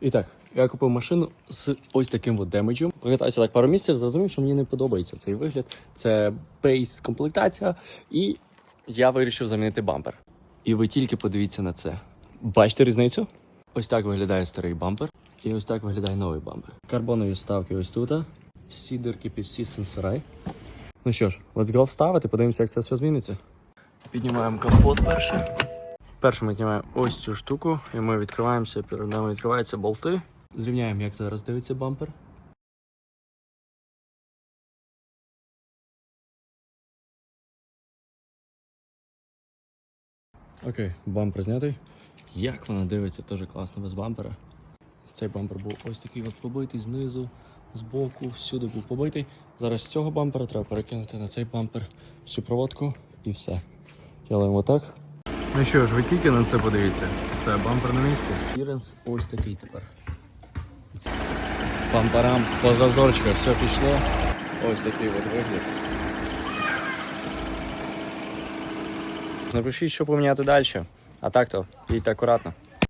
І так, я купив машину з ось таким от демеджем. Прокатався так пару місяців, зрозумів, що мені не подобається цей вигляд. Це бейс комплектація, і я вирішив замінити бампер. І ви тільки подивіться на це. Бачите різницю? Ось так виглядає старий бампер, і ось так виглядає новий бампер. Карбонові вставки ось тут. Всі дирки під всі сенсори. Ну що ж, let's go вставити, подивимося, як це все зміниться. Піднімаємо капот перше. Перше ми знімаємо ось цю штуку, і ми відкриваємося, перед нами відкриваються болти. Зрівняємо, як зараз дивиться бампер. Окей, бампер знятий. Як вона дивиться, теж класно без бампера. Цей бампер був ось такий от побитий знизу, збоку, всюди був побитий. Зараз з цього бампера треба перекинути на цей бампер всю проводку і все. Ділаємо отак. Ну що ж, ви тільки на це подивіться. Все, бампер на місці. Фіренс ось такий тепер. Бамперам по зазорчиках все пішло. Ось такий от вигляд. Напишіть, що поміняти далі. А так то, їдьте акуратно.